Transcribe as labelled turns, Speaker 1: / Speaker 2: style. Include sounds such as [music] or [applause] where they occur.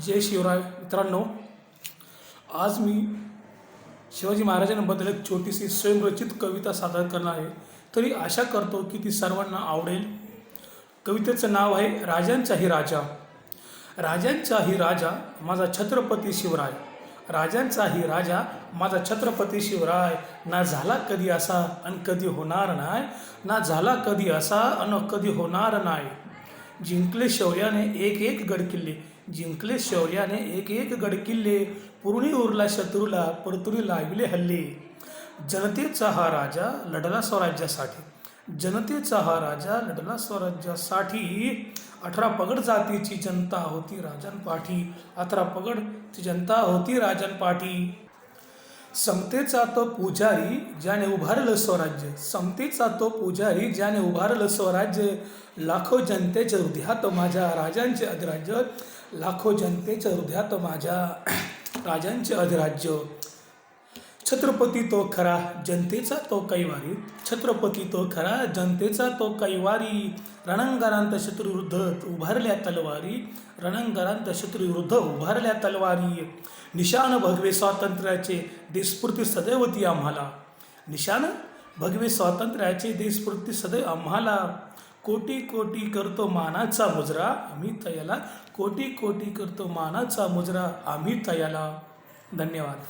Speaker 1: जय शिवराय. मित्रांनो आज मी शिवाजी महाराजांबद्दल एक छोटीशी स्वयंरचित कविता सादर करणार आहे. तरी आशा करतो की ती सर्वांना आवडेल. कवितेचं नाव आहे राजांचाही राजा. राजांचाही राजा माझा छत्रपती शिवराय. राजांचाही राजा माझा छत्रपती शिवराय. ना झाला कधी असा आणि कधी होणार नाही. ना झाला कधी असा आणि कधी होणार नाही. जिंकले शौर्याने एक एक गडकिल्ले जिंकले शौर्याने एक एक गडकिल्ले पूर्णी उरला शत्रूला परतुरी लाविले हल्ले. जनतेचा हा राजा लढला स्वराज्यासाठी. जनतेचा हा राजा लढला स्वराज्यासाठी. अठरा पगड जातीची जनता होती राजांपाठी अठरा पगड ती जनता होती राजांपाठी समतेचा तो पुजारी ज्याने उभारलं स्वराज्य. समतेचा तो पुजारी ज्याने उभारलं स्वराज्य. लाखो जनतेच्या हृदयात माझ्या राजांचे अधिराज्य. लाखो जनतेच्या हृदयात माझ्या [clears throat] राजांचे अधिराज्य. छत्रपती तो खरा जनतेचा तो कैवारी. छत्रपती तो खरा जनतेचा तो कैवारी. रणंगारांत शत्रुविरुद्ध उभारल्या तलवारी. रणंगारांत शत्रुविरुद्ध उभारल्या तलवारी. निशान भगवे स्वातंत्र्याचे देशस्फूर्ती सदैव ती आम्हाला. निशान भगवे स्वातंत्र्याचे देशस्फूर्ती सदैव आम्हाला. कोटी कोटी करतो मानाचा मुजरा आम्ही तयाला. कोटी कोटी करतो मानाचा मुजरा आम्ही तयाला. धन्यवाद.